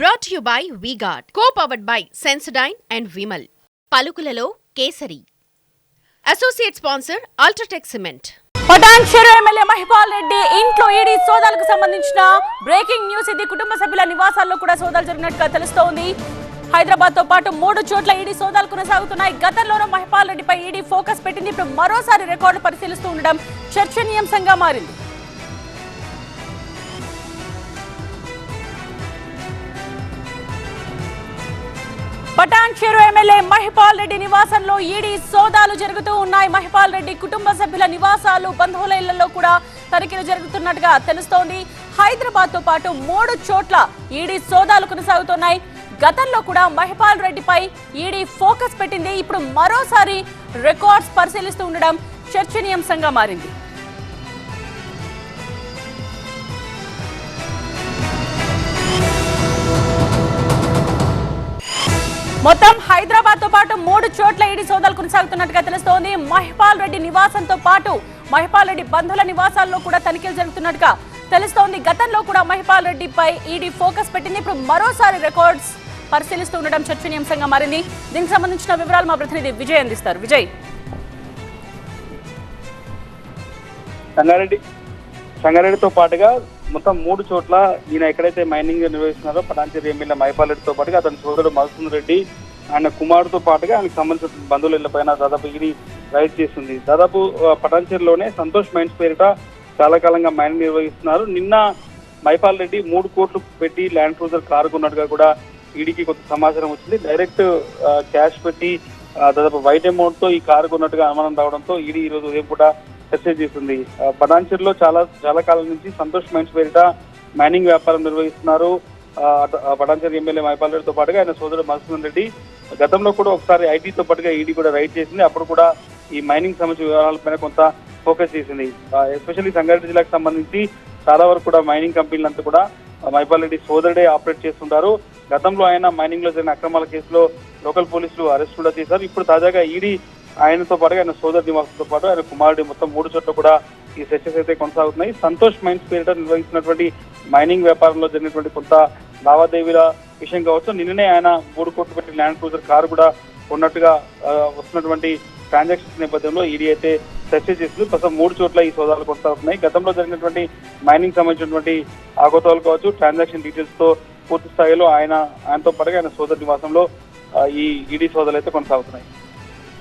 Brought you by V Guard co powered by Sensodyne and Vimal పలుకులలో Kesari. Associate sponsor UltraTech cement Patan MLA Mahipal Reddy ఇంట్లో ED సోదాలకు సంబంధించిన breaking news ఇది కుటుంబ సభ్యుల నివాసాల్లో కూడా సోదాలు జరిగినట్టుగా తెలుస్తోంది. హైదరాబాద్తో పాటు మూడు చోట్ల ఈడీ సోదాలు కొనసాగుతున్నాయి. గతంలోనూ మహిపాల్ రెడ్డిపై ఈడీ ఫోకస్ పెట్టింది. ఇప్పుడు మరోసారి రికార్డు పరిశీలిస్తూ ఉండడం చర్చనీయాంశంగా మారింది. పటాన్చెరు ఎమ్మెల్యే మహిపాల్ రెడ్డి నివాసంలో ఈడీ సోదాలు జరుగుతూ ఉన్నాయి. మహిపాల్ రెడ్డి కుటుంబ సభ్యుల నివాసాలు బంధువుల ఇళ్ళలో కూడా తనిఖీలు జరుగుతున్నట్టుగా తెలుస్తోంది. హైదరాబాద్తో పాటు మూడు చోట్ల ఈడీ సోదాలు కొనసాగుతున్నాయి. గతంలో కూడా మహిపాల్ రెడ్డిపై ఈడీ ఫోకస్ పెట్టింది. ఇప్పుడు మరోసారి రికార్డ్స్ పరిశీలిస్తూ ఉండడం చర్చనీయాంశంగా మారింది. మొత్తం హైదరాబాద్తో పాటు మూడు చోట్ల ఈడీ సోదాలు కొనసాగుతున్నట్టుగా తెలుస్తోంది. మహిపాల్ రెడ్డి నివాసంతో పాటు మహిపాల్ రెడ్డి బంధువుల నివాసాల్లో కూడా తనిఖీలు జరుగుతున్నట్టుగా తెలుస్తోంది. గతంలో కూడా మహిపాల్ రెడ్డిపై ఈడీ ఫోకస్ పెట్టింది. ఇప్పుడు మరోసారి రికార్డ్స్ పరిశీలిస్తూ ఉండడం చర్చనీయాంశంగా మారింది. దీనికి సంబంధించిన వివరాలు మా ప్రతినిధి విజయ్ అందిస్తారు. విజయ్. సంగారెడ్డి. సంగారెడ్డితో పాటుగా మొత్తం మూడు చోట్ల ఈయన ఎక్కడైతే మైనింగ్ నిర్వహిస్తున్నారో పటాన్చేరి ఎమ్మెల్యే మైపాల్ రెడ్డితో పాటుగా అతని సోదరుడు మధుసూన్ రెడ్డి ఆయన కుమారుడితో పాటుగా ఆయనకు సంబంధించిన బంధువుల ఇళ్ళపైన దాదాపు ఇది రైడ్ చేస్తుంది. దాదాపు ఆ, సంతోష్ మైన్స్ పేరిట చాలా కాలంగా మైనింగ్ నిర్వహిస్తున్నారు. నిన్న మైపాల్ రెడ్డి మూడు కోట్లు పెట్టి ల్యాండ్ క్రూజర్ కారు కొన్నట్టుగా కూడా ఈడీకి కొంత సమాచారం వచ్చింది. డైరెక్ట్ క్యాష్ పెట్టి దాదాపు వైట్ అమౌంట్తో ఈ కారు కొన్నట్టుగా అనుమానం రావడంతో ఈడీ ఈ రోజు ఉదయం కూడా చర్చ చేసింది. ఆ, చాలా చాలా కాలం నుంచి సంతోష్ మైన్స్ పేరిట మైనింగ్ వ్యాపారం నిర్వహిస్తున్నారు. బడాంచర్ ఎమ్మెల్యే మైపాల్ రెడ్డితో పాటుగా ఆయన సోదరుడు మధుసూదన్ రెడ్డి. గతంలో కూడా ఒకసారి ఐటీతో పాటుగా ఈడీ కూడా రైడ్ చేసింది. అప్పుడు కూడా ఈ మైనింగ్ సంబంధించిన వివరాలపైన కొంత ఫోకస్ చేసింది. ఎస్పెషల్లీ సంగారెడ్డి జిల్లాకు సంబంధించి చాలా వరకు కూడా మైనింగ్ కంపెనీలంతా కూడా మైపాల్ రెడ్డి సోదరుడే ఆపరేట్ చేస్తుంటారు. గతంలో ఆయన మైనింగ్లో జరిగిన అక్రమాల కేసులో లోకల్ పోలీసులు అరెస్ట్ కూడా చేశారు. ఇప్పుడు తాజాగా ఈడీ ఆయనతో పాటు ఆయన సోదర్ నివాసంతో పాటు ఆయన కుమారుడి మొత్తం మూడు చోట్ల కూడా ఈ సెషన్స్ అయితే కొనసాగుతున్నాయి. సంతోష్ మైన్స్ పేరిట నిర్వహిస్తున్నటువంటి మైనింగ్ వ్యాపారంలో జరిగినటువంటి కొంత లావాదేవీల విషయం కావచ్చు. నిన్ననే ఆయన మూడు కోట్లు పెట్టి ల్యాండ్ క్రూజర్ కారు కూడా ఉన్నట్టుగా వస్తున్నటువంటి ట్రాన్సాక్షన్స్ నేపథ్యంలో ఈడీ అయితే చర్చ చేసింది. ప్రస్తుతం మూడు చోట్ల ఈ సోదాలు కొనసాగుతున్నాయి. గతంలో జరిగినటువంటి మైనింగ్ సంబంధించినటువంటి ఆగోతాలు కావచ్చు ట్రాన్సాక్షన్ డీటెయిల్స్తో పూర్తి స్థాయిలో ఆయన ఆయనతో పాటుగా ఆయన సోదర నివాసంలో ఈ ఈడీ సోదాలు అయితే కొనసాగుతున్నాయి.